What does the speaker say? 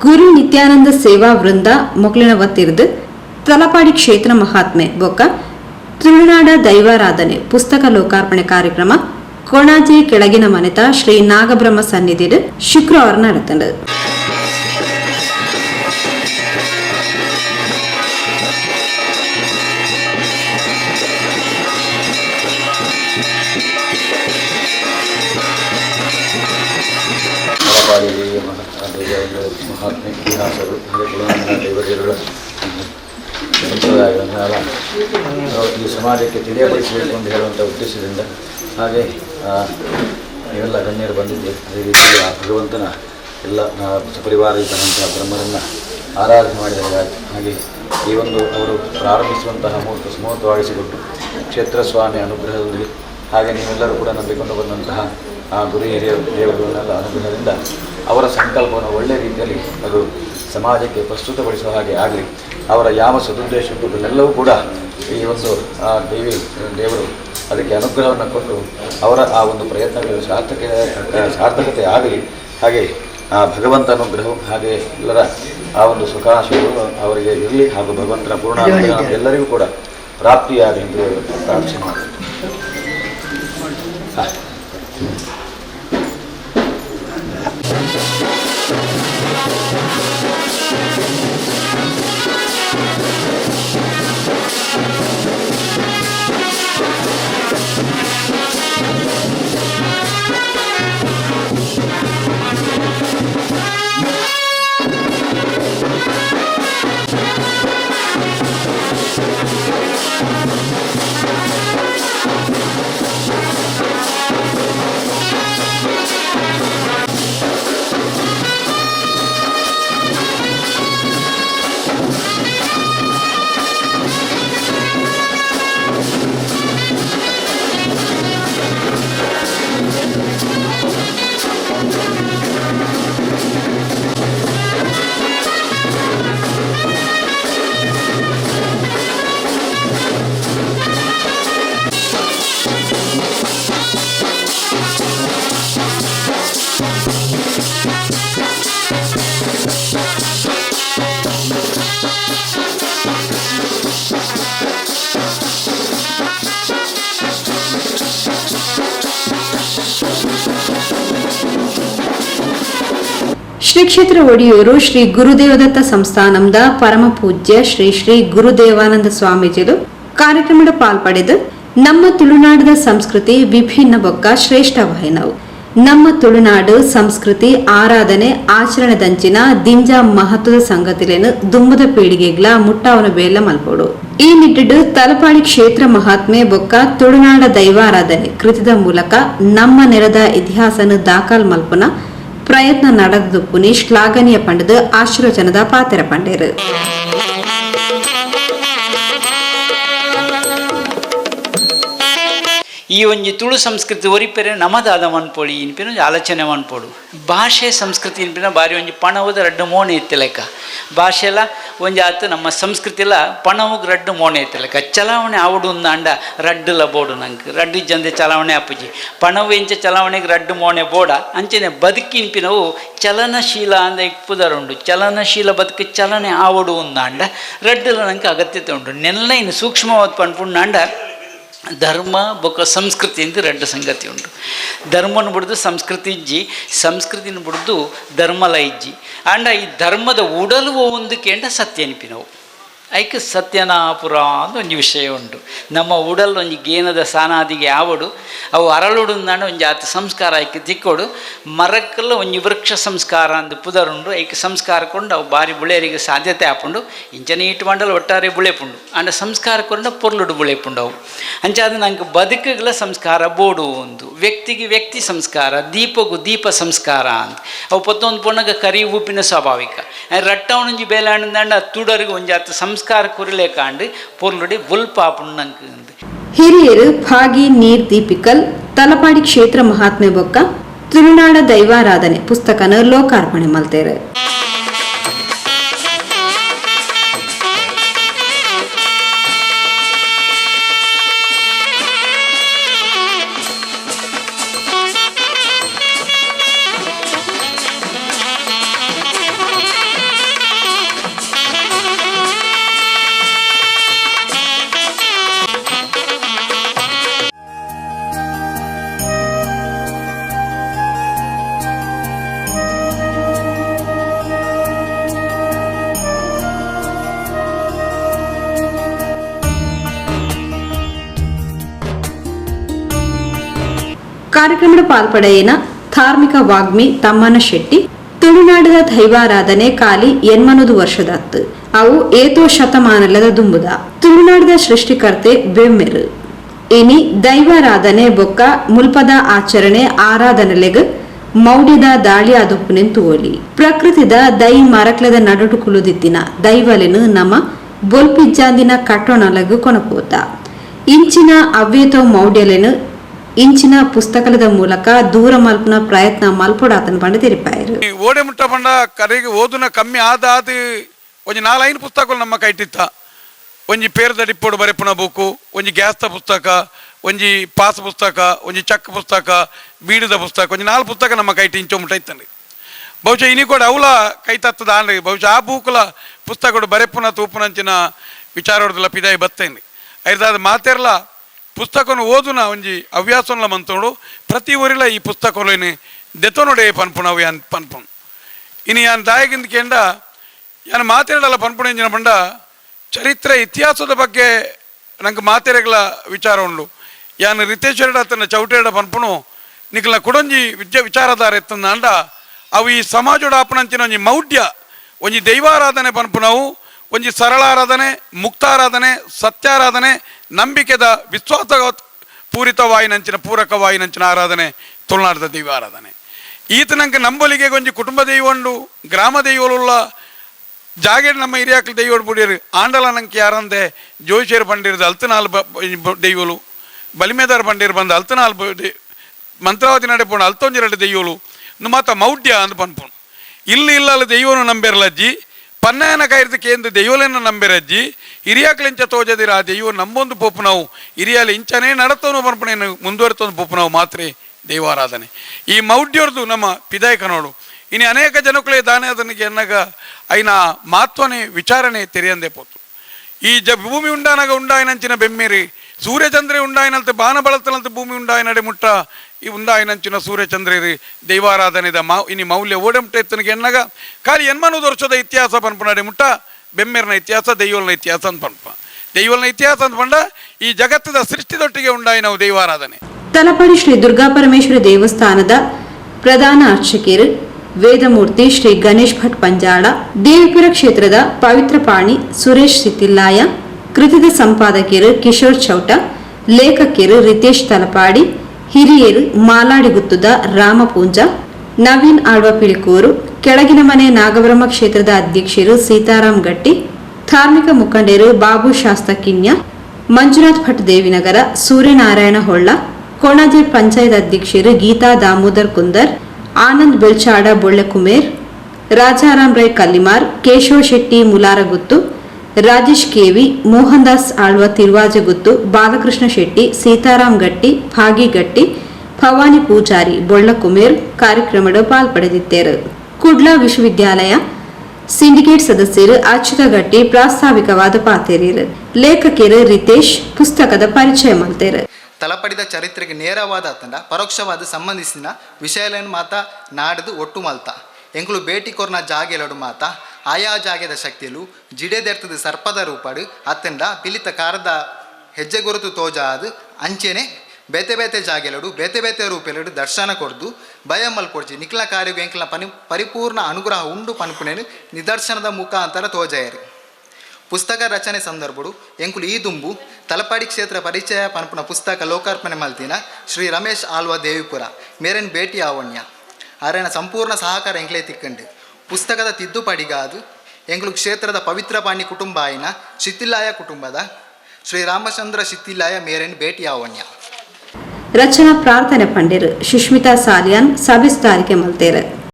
ಗುರು ನಿತ್ಯಾನಂದ ಸೇವಾ ವೃಂದ ಮೊಗ್ಲಿನ ವತಿರ್ದ್ ತಲಪಾಡಿ ಕ್ಷೇತ್ರ ಮಹಾತ್ಮೆ ಬೊಕ್ಕ ತುಳುನಾಡ ದೈವಾರಾಧನೆ ಪುಸ್ತಕ ಲೋಕಾರ್ಪಣೆ ಕಾರ್ಯಕ್ರಮ ಕೊಣಾಜಿ ಕೆಳಗಿನ ಮನೆತ ಶ್ರೀ ನಾಗಬ್ರಹ್ಮ ಸನ್ನಿಧಿಡ್ ಶುಕ್ರವಾರ ನಡೆತಂಡು ಸಮಾಜಕ್ಕೆ ತಿಳಿಯಪಡಿಸಬೇಕು ಅಂತ ಹೇಳುವಂಥ ಉದ್ದೇಶದಿಂದ ಹಾಗೆ ನೀವೆಲ್ಲ ಗಣ್ಯರು ಬಂದಿದ್ದೆ ಅದೇ ರೀತಿ ಆ ಭಗವಂತನ ಎಲ್ಲ ಆ, ಸಪರಿವಾರಿತನಂತಹ ಬ್ರಹ್ಮರನ್ನು ಆರಾಧನೆ ಮಾಡಿದಾಗ ಹಾಗೆ ಈ ಒಂದು ಅವರು ಪ್ರಾರಂಭಿಸುವಂತಹ ಮುಹೂರ್ತ ಸುಮೂರ್ತವಾಗಿಸಿಕೊಟ್ಟು ಕ್ಷೇತ್ರ ಸ್ವಾಮಿ ಅನುಗ್ರಹದಲ್ಲಿ ಹಾಗೆ ನೀವೆಲ್ಲರೂ ಕೂಡ ನಂಬಿಕೊಂಡು ಬಂದಂತಹ ಆ ಗುರು ಹಿರಿಯ ದೇವರುಗಳನ್ನೆಲ್ಲ ಅನುಗ್ರಹದಿಂದ ಅವರ ಸಂಕಲ್ಪವನ್ನು ಒಳ್ಳೆಯ ರೀತಿಯಲ್ಲಿ ಅದು ಸಮಾಜಕ್ಕೆ ಪ್ರಸ್ತುತಪಡಿಸುವ ಹಾಗೆ ಆಗಲಿ ಅವರ ಯಾವ ಸದುದ್ದೇಶ ಇದನ್ನೆಲ್ಲವೂ ಕೂಡ ಈ ಒಂದು ಆ ದೇವಿ ದೇವರು ಅದಕ್ಕೆ ಅನುಗ್ರಹವನ್ನು ಕೊಟ್ಟು ಅವರ ಆ ಒಂದು ಪ್ರಯತ್ನಗಳು ಸಾರ್ಥಕ ಸಾರ್ಥಕತೆ ಆಗಲಿ ಹಾಗೆ ಆ ಭಗವಂತ ಅನುಗ್ರಹವು ಹಾಗೆ ಎಲ್ಲರ ಆ ಒಂದು ಸುಖಾಶಗಳು ಅವರಿಗೆ ಇರಲಿ ಹಾಗೂ ಭಗವಂತನ ಪೂರ್ಣ ಅನುಗ್ರಹ ಎಲ್ಲರಿಗೂ ಕೂಡ ಪ್ರಾಪ್ತಿಯಾಗಲಿ ಎಂದು ಪ್ರಾರ್ಥನೆ ಮಾಡ್ತೀನಿ ಶ್ರೀ ಕ್ಷೇತ್ರ ಒಡಿಯೂರು ಶ್ರೀ ಗುರುದೇವದತ್ತ ಸಂಸ್ಥಾನಂದ ಪರಮ ಪೂಜ್ಯ ಶ್ರೀ ಶ್ರೀ ಗುರುದೇವಾನಂದ ಸ್ವಾಮೀಜಿಗಳು ಕಾರ್ಯಕ್ರಮದ ಪಾಲ್ಪಡೆದು ನಮ್ಮ ತುಳುನಾಡದ ಸಂಸ್ಕೃತಿ ವಿಭಿನ್ನ ಬೊಕ್ಕ ಶ್ರೇಷ್ಠವಾಯಿನವು ನಮ್ಮ ತುಳುನಾಡು ಸಂಸ್ಕೃತಿ ಆರಾಧನೆ ಆಚರಣೆದಂಚಿನ ದಿಂಜ ಮಹತ್ವದ ಸಂಗತಿಲೇನು ದುಮ್ಮದ ಪೀಳಿಗೆಗ್ಲ ಮುಟ್ಟಾವನ ಬೇಲ ಮಲ್ಪೋಡು. ಈ ನಿಟ್ಟಿಡು ತಲಪಾಡಿ ಕ್ಷೇತ್ರ ಮಹಾತ್ಮೆ ಬೊಕ್ಕ ತುಳುನಾಡ ದೈವಾರಾಧನೆ ಕೃತಿದ ಮೂಲಕ ನಮ್ಮ ನೆರದ ಇತಿಹಾಸನ ದಾಖಲ್ ಮಲ್ಪನ ಪ್ರಯತ್ನ ನಡೆದು ಪುನಿ ಶ್ಲಾಘನೀಯ ಪಂಡದು ಆಶೀರ್ವಚನದ ಪಾತ್ರ ಪಂಡೇರು. ಈ ಒಂಜಿ ತುಳು ಸಂಸ್ಕೃತಿ ಒರಿಪೆರೆ ನಮದಾದ ಮನ್ಪೊಡಿ ಇನ್ಪಿನ ಆಲೋಚನೆ ಮನ್ಪೊಡು ಭಾಷೆ ಸಂಸ್ಕೃತಿ ಇನ್ಪಿನ ಬಾರಿ ಒಂಜಿ ಪಣವದ ರಡ್ಡು ಮೋನೆ ಇತ್ತೆ ಲೆಕ್ಕ. ಭಾಷೆಲ ಒಂಜಿ ಆತ ನಮ್ಮ ಸಂಸ್ಕೃತಿಲ ಪಣವುಗ್ ರಡ್ಡು ಮೋನೆ ಇತ್ತೆ ಲೆಕ್ಕ. ಚಲಾವಣೆ ಆವಡು ಅಂಡ ರಡ್ಡುಲ ಬೋಡು ನಂಗೆ. ರಡ್ಡು ಜಂದೆ ಚಲಾವಣೆ ಅಪ್ಪುಜಿ ಪಣವು ಎಂಚ ಚಲಾವಣೆಗೆ ರಡ್ಡು ಮೋನೆ ಬೋಡ, ಅಂಚನೆ ಬದುಕಿನ್ಪಿನವು ಚಲನಶೀಲ ಅಂದ ಇಪ್ಪುದರುಂಡು ಚಲನಶೀಲ ಬದುಕು ಚಲನೆ ಆವಡು ಅಂಡ ರಡ್ಡುಲ ನಂಗೆ ಅಗತ್ಯತೆ ಉಂಡು. ನೆಲ್ಲ ಇನ್ನು ಸೂಕ್ಷ್ಮವಾದ ಪಣ್ಪುಂಡ ಧರ್ಮ ಬೊಕ್ಕ ಸಂಸ್ಕೃತಿ ಅಂತ ಎರಡು ಸಂಗತಿ ಉಂಟು ಧರ್ಮನ ಬಿಡ್ದು ಸಂಸ್ಕೃತಿ ಇಜ್ಜಿ ಸಂಸ್ಕೃತಿನ ಬಿಡ್ದು ಧರ್ಮಲ ಇಜ್ಜಿ ಅಂಡ ಈ ಧರ್ಮದ ಉಡಲು ಒಂದು ಕೇಂದ್ರ ಸತ್ಯ ಅನಿಪಿನವು ಐಕೆ ಸತ್ಯನಾಪುರ ಅಂತ ಒಂದು ವಿಷಯ ಉಂಟು. ನಮ್ಮ ಉಡಲ್ ಒಂಜಿ ಗೇನದ ಸಾನಾದಿಗೆ ಆವಡು, ಅವು ಅರಳುಡು ನಾನು ಒಂಜಿ ಆತ ಸಂಸ್ಕಾರ ಐಕೆ ತಿಕ್ಕೋಡು. ಮರಕ್ಕಲ್ಲ ಒಂಜಿ ವೃಕ್ಷ ಸಂಸ್ಕಾರ ಅಂದು ಪುದರುಂಡು, ಐಕೆ ಸಂಸ್ಕಾರ ಕೊಂಡು ಅವು ಬಾರಿ ಬುಳೆಯರಿಗೆ ಸಾಧ್ಯತೆ ಆಪುಂಡು. ಇಂಚನೆ ಇಟ್ಟು ಮಂಡಲ ಒಟ್ಟಾರೆ ಬುಳೆಪುಂಡು. ಅಂಡ ಸಂಸ್ಕಾರ ಕೊಂಡು ಪೊರ್ಲುಡು ಬುಳೆಪುಂಡು ಅವು. ಅಂಚಾದ ನಂಗೆ ಬದುಕುಗಳ ಸಂಸ್ಕಾರ ಬೋಡು ಒಂದು ವ್ಯಕ್ತಿಗೆ ವ್ಯಕ್ತಿ ಸಂಸ್ಕಾರ, ದೀಪಗು ದೀಪ ಸಂಸ್ಕಾರ ಅಂತ ಅವು ಪತ್ತೊಂದು ಪೊಣ್ಣಗ ಕರಿ ಉಪ್ಪಿನ ಸ್ವಾಭಾವಿಕ. ರಟ್ಟವನಂಜಿ ಬೇಲಾಂಡ ತುಡರಿಗೆ ಒಂಜಾತ ಸಂಸ್ಕಾರ ಕುರಿಲೆ ಕಾಂಡು ಪೊರ್ಲುಡಿ ಬುಲ್ಪಾಪುಣ್ಣಂಗೆ ಹಿರಿಯರು ಭಾಗಿ, ನೀರ್, ದೀಪಿಕಲ್, ತಲಪಾಡಿ ಕ್ಷೇತ್ರ ಮಹಾತ್ಮೆ ಬೊಕ್ಕ ತುಳುನಾಡ ದೈವಾರಾಧನೆ ಪುಸ್ತಕನ ಲೋಕಾರ್ಪಣೆ ಮಲ್ತೇರು. ಕಾರ್ಯಕ್ರಮದ ಪಾಲ್ಪಡೆಯಿನ ಧಾರ್ಮಿಕ ವಾಗ್ಮಿ ತಮ್ಮನ ಶೆಟ್ಟಿ. ತುಳುನಾಡದ ದೈವಾರಾಧನೆ ಕಾಲಿ ಎನ್ಮನದು ವರ್ಷದತ್ತು ಅವು ಏತೋ ಶತಮಾನಲದ ದುಂಬುದ. ತುಳುನಾಡದ ಸೃಷ್ಟಿಕರ್ತೆ ಬೆಮ್ಮೆರು. ಇನಿ ದೈವಾರಾಧನೆ ಬೊಕ್ಕ ಮುಲ್ಪದ ಆಚರಣೆ ಆರಾಧನೆಲೆಗ್ ಮೌಢ್ಯದ ದಾಳಿ ಅದುಪ್ಪುನೆನ್ ಓಲಿ ಪ್ರಕೃತಿದ ದೈ ಮರಕ್ಲದ ನಡುಟು ಕುಲುದಿತ್ತಿನ ದೈವಲೆನು ನಮ್ಮ ಬೊಲ್ಪಿಜ್ಜಾಂದಿನ ಕಟ್ಟೊಣಲಗು ಕೊನಪೋತ. ಇಂಚಿನ ಅವ್ಯತೋ ಮೌಢ್ಯಲೆನು ಇಂಚಿನ ಪುಸ್ತಕದ ಮೂಲಕ ದೂರ ಮಲ್ಪನ ಪ್ರಯತ್ನ ಮಲ್ಪೊಡಾತನ ಪಂಡ ತೆರಿಪಾಯರು ಓಡೆ ಮುಟ್ಟ ಪಂಡ ಕರೆಗೆ ಓದುನ ಕಮ್ಮಿ ಆದ ಆದ ಒಂಜಿ ನಾಲೈನು ಪುಸ್ತಕಗಳು ನಮ್ಮ ಕೈಟಿತ್ತ. ಒಂಜಿ ಪೇರ್ದ ಡಿಪ್ಪೋಡು ಬರೆಪುನ ಬುಕ್ಕು ಒಂಜಿ ಗ್ಯಾಸ್ದ ಪುಸ್ತಕ, ಒಂಜಿ ಪಾಸ್ ಪುಸ್ತಕ, ಒಂಜಿ ಚಕ್ ಪುಸ್ತಕ, ಬೀಡದ ಪುಸ್ತಕ, ಒಂಜಿ ನಾಲ್ಕು ಪುಸ್ತಕ ನಮ್ಮ ಕೈಟಿ ಇಂಚೋ ಮುಟ್ಟ ಇತ್ತಂడి ಬಹುಶಃ ಇನಿ ಕೂಡ ಅವಲ ಕೈ ತತ್ತದ ಆನ್ರಿ ಬಹುಶಃ ಆ ಬೂಕುಲ ಪುಸ್ತಕಗಳು ಬರೆಪುನ ತೂಪುನಂಚಿನ ವಿಚಾರೊಡ್ದಲ ಪಿದಾಯಿ ಬತ್ತೇನೆ ಐದಾದ ಮಾತೆರ್ಲ ಪುಸ್ತಕವನ್ನು ಓದುನ ಒಂಜಿ అవ్యాసంలో ಪ್ರತಿ ಊರಿಲ ಈ పుస్తకంలోని ದೆತೊನೊಡೆ ಪನ್ಪುಣ ಅವು ಯಾನ್ ఇని ఆయన ಯಾನ್ ದಾಯಗಿಂದ ಕೇಂಡ, ಯಾನ್ ಮಾತೆರಡಲ್ಲ ಪನ್ಪುಣ ಎಂಜಿನ ಪಂಡ, ಚರಿತ್ರೆ, ಇತಿಹಾಸದ ಬಗ್ಗೆ ನಂಗೆ ಮಾತೆರೆಗಳ ವಿಚಾರ ಉಂಡು ಯಾನ್ ರಿತೇಶ್ವರಡ ತನ್ನ ಚೌಟೆರಡ ಪನ್ಪುಣು ನಿಖಲ ಕುಡೊಂಜಿ ವಿದ್ಯಾ ವಿಚಾರಧಾರ ಎತ್ತಂದ ಅಂಡ ಅವು ಈ ಸಮಾಜದ ಆಪಣಂಚಿನ ಒಂಜಿ ಮೌಢ್ಯ, ಒಂಜಿ ದೈವಾರಾಧನೆ ಪನ್ಪುನವು ಒಂಜಿ ಮುಕ್ತ ಮುಕ್ತಾರಾಧನೆ, ಸತ್ಯಾರಾಧನೆ, ನಂಬಿಕೆದ ವಿಶ್ವಾಸ ಪೂರಿತವಾಯಿನಂಚಿನ ಪೂರಕವಾಯಿನಂಚಿನ ಆರಾಧನೆ ತುಳುನಾಡದ ದೈವ ಆರಾಧನೆ. ಈತ ನಂಗೆ ನಂಬಲಿಗೆ ಒಂಜಿ ಕುಟುಂಬ ದೈವಂಡು ಗ್ರಾಮ ದೈವೋಲುಳ್ಳ ಜಾಗ ನಮ್ಮ ಹಿರಿಯಾಕ್ಲ ದೈವೋಡು ಬುಡಿಯರು ಆಂಡಲ ನಂಗೆ ಯಾರಂದೆ ಜೋಶಿಯರು ಬಂಡಿರೋದು ಅಲ್ತನಾಲ್ ದೈವಲು. ಬಲಿಮೇದಾರ್ ಬಂಡಿರು ಬಂದ ಅಲ್ತನಾಲ್ ಮಂತ್ರಾವತಿ ನಡೆ ಪೋಣ ಅಲ್ತೊಂಜಿ ನಡೆ ದೆಯ್ಯೋಲು ಮಾತ ಮೌಢ್ಯ ಅಂದ್ ಪನ್ಪೋಣ ಇಲ್ಲಿ ಇಲ್ಲ ದೈವನು ನಂಬಿರಲಜ್ಜಿ ಪನ್ನಾಯನ ಕೈರ್ದು ಕೇಂದ್ರ ದೈವಲೆನ್ನ ನಂಬೆರಜ್ಜಿ ಹಿರಿಯಾಕ್ಲೆಂಚ ತೋಜದಿರ ಆ ದೈವ ನಂಬೊಂದು ಪೋಪು ನಾವು ಹಿರಿಯಲ್ಲ ಇಂಚನೇ ನಡತವನು ಪನ್ಪುಣೇನು ಮುಂದುವರೆತೊಂದು ಪೋಪು ನಾವು ಮಾತ್ರ ದೈವಾರಾಧನೆ ಈ ಮೌಢ್ಯರ್ದು ನಮ್ಮ ಪಿದಾಯಕ ನೋಡು ಇನ್ನು ಅನೇಕ ಜನಗಳೇ ದಾನೆ ಅದನಿಗೆ ಎನ್ನಗ ಐನ ಮಾತ್ವನೆ ವಿಚಾರಣೆ ತೆರೆಯಂದೆ ಪೋತು ಈ ಜ ಭೂಮಿ ಉಂಡಾನಾಗ ಉಂಡಾಯಿನಂಚಿನ ಬೆಮ್ಮೇರಿ ಉಂಡಾಯಿನಂತೆ ಬಾನ ಬಳತನಂತೆ ಭೂಮಿ ಉಂಡಾಯಿನಡೆ ಮುಟ್ಟ. ಈ ಉಂಡಾಯಿನಂಚಿನ ಸೂರ್ಯಚಂದ್ರೇರಿ ದೈವಾರಾಧನೆದ ಮಾ ಇನಿ ಮೌಲ್ಯ ಓಡೆಮುಟ್ಟ ಎತ್ತನಿಗೆ ಎನ್ನಗ, ಖಾಲಿ ಎನ್ಮನೂದು ವರ್ಷದ ಇತಿಹಾಸ ಪನ್ಪನಡೆ ಮುಟ್ಟ. ಬೆಮ್ಮೇರಿನ ಇತಿಹಾಸ, ದೈವಲ್ನ ಇತಿಹಾಸ ಅಂತ ಪನ್ಪ. ದೈವಲ್ನ ಇತಿಹಾಸ ಅಂತ ಪಂಡ, ಈ ಜಗತ್ತದ ಸೃಷ್ಟಿದೊಟ್ಟಿಗೆ ಉಂಡಾಯಿ ನಾವು ದೈವಾರಾಧನೆ. ತಲಪಡಿ ಶ್ರೀ ದುರ್ಗಾ ಪರಮೇಶ್ವರಿ ದೇವಸ್ಥಾನದ ಪ್ರಧಾನ ಅರ್ಚಕಿಯರು ವೇದಮೂರ್ತಿ ಶ್ರೀ ಗಣೇಶ್ ಭಟ್ ಪಂಜಾಳ, ದೇವಿಪುರ ಕ್ಷೇತ್ರದ ಪವಿತ್ರ ಪಾಣಿ ಸುರೇಶ್ ಸಿತಿಲ್ಲಾಯ ಕೃತಿದ ಸಂಪಾದಕಿಯರು ಕಿಶೋರ್ ಚೌಟ, ಲೇಖಕಿಯರು ರಿತೇಶ್ ತಲಪಾಡಿ, ಹಿರಿಯರು ಮಾಲಾಡಿಗುತ್ತದ ರಾಮಪೂಂಜ, ನವೀನ್ ಆಳ್ವ ಪಿಳಿಕೂರು, ಕೆಳಗಿನ ಮನೆ ನಾಗಬ್ರಹ್ಮ ಕ್ಷೇತ್ರದ ಅಧ್ಯಕ್ಷರು ಸೀತಾರಾಮ್ ಗಟ್ಟಿ, ಧಾರ್ಮಿಕ ಮುಖಂಡರು ಬಾಬು ಶಾಸ್ತ ಕಿನ್ಯ, ಮಂಜುನಾಥ್ ಭಟ್ ದೇವಿನಗರ, ಸೂರ್ಯನಾರಾಯಣ ಹೊಳ್ಳ, ಕೊಣಾಜೆ ಪಂಚಾಯತ್ ಅಧ್ಯಕ್ಷರು ಗೀತಾ ದಾಮೋದರ್ ಕುಂದರ್, ಆನಂದ್ ಬೆಳ್ಚಾಡ ಬೊಳ್ಳೆಕುಮೇರ್ ರಾಜಾರಾಮ್ ರೈ ಕಲ್ಲಿಮಾರ್, ಕೇಶವ ಶೆಟ್ಟಿ ಮುಲಾರಗುತ್ತು ರಾಜೇಶ್ ಕೆವಿ ಮೋಹನ್ ದಾಸ್ ಆಳ್ವ ತಿರುವಾಜಗುತ್ತು, ಬಾಲಕೃಷ್ಣ ಶೆಟ್ಟಿ, ಸೀತಾರಾಮ್ ಗಟ್ಟಿ ಭಾಗಿಗಟ್ಟಿ ಭವಾನಿ ಪೂಜಾರಿ, ಬೊಳ್ಳಕುಮೇರ್ ಕಾರ್ಯಕ್ರಮದ ಪಾಲ್ಪಡೆದಿದ್ದರು. ಕುಡ್ಲಾ ವಿಶ್ವವಿದ್ಯಾಲಯ ಸಿಂಡಿಕೇಟ್ ಸದಸ್ಯರು ಅಚ್ಯುತ ಗಟ್ಟಿ ಪ್ರಾಸ್ತಾವಿಕವಾದ ಪಾತೇರಿಯರು ಲೇಖಕಿಯರು ರಿತೇಶ್ ಪುಸ್ತಕದ ಪರಿಚಯ ಮಾಡ್ತೇರು. ತಲಪಡಿದ ಚರಿತ್ರೆಗೆ ನೇರವಾದ ತಂಡ, ಪರೋಕ್ಷವಾದ ಸಂಬಂಧಿಸಿದ ವಿಷಯಗಳನ್ನು ಮಾತ ನಾಡದು ಒಟ್ಟು ಮಲ್ತ. ಎಂಕುಲು ಭೇಟಿ ಕೊರ್ನ ಜಾಗೆಲಡು ಮಾತ. ಆಯಾ ಜಾಗೆದ ಶಕ್ತಿಯಲು ಜಿಡೆದೆರ್ತದ ಸರ್ಪದ ರೂಪಡು. ಅತ್ತಂಡ ಪಿಲಿತ ಕಾರದ ಹೆಜ್ಜೆ ಗುರುತು ತೋಜಾದು. ಅಂಚೆನೆ ಬೇತೆ ಬೇತೆ ಜಾಗೆಲಡು, ಬೇತೆ ಬೇತೆ ರೂಪೆಲಡು ದರ್ಶನ ಕೊಡ್ದು ಭಯ ಕೊಡ್ಜಿ ನಿಖಿಲ ಕಾರ್ಯಗೂ ಎಂಕ್ಲ ಪನಿ ಪರಿಪೂರ್ಣ ಅನುಗ್ರಹ ಉಂಡು ಪನ್ಪುಣೆನು ನಿದರ್ಶನದ ಮುಖಾಂತರ ತೋಜಾಯರು. ಪುಸ್ತಕ ರಚನೆ ಸಂದರ್ಭಡು ಎಂಕುಲು ಈ ದುಂಬು ತಲಪಾಡಿ ಕ್ಷೇತ್ರ ಪರಿಚಯ ಪನ್ಪುನ ಪುಸ್ತಕ ಲೋಕಾರ್ಪಣೆ ಮಲ್ತಿನ ಶ್ರೀ ರಮೇಶ್ ಆಲ್ವ ದೇವಿಪುರ, ಮೇರೆನ್ ಭೇಟಿ ಆವಣ್ಯ. ಅರೆನ ಸಂಪೂರ್ಣ ಸಹಕಾರ ಎಂಕ್ಲೆ ತಿಕ್ಕಂಡು ಪುಸ್ತಕದ ತಿದ್ದುಪಡಿಗಾದು ಎಂಗ್ಳು ಕ್ಷೇತ್ರದ ಪವಿತ್ರ ಪಾಣಿ ಕುಟುಂಬ ಆಯ್ನ ಶಿಥಿಲಾಯ ಕುಟುಂಬದ ಶ್ರೀ ರಾಮಚಂದ್ರ ಶಿಥಿಲಾಯ ಮೇರೆನ್ ಭೇಟಿ ಆವಣ್ಯ. ರಚನಾ ಪ್ರಾರ್ಥನೆ ಪಂಡಿರು ಸುಷ್ಮಿತಾ ಸಾಲಿಯಾನ್ ಸವಿಸ್ತಾರಿಕೆ ಮಲ್ತೇರು.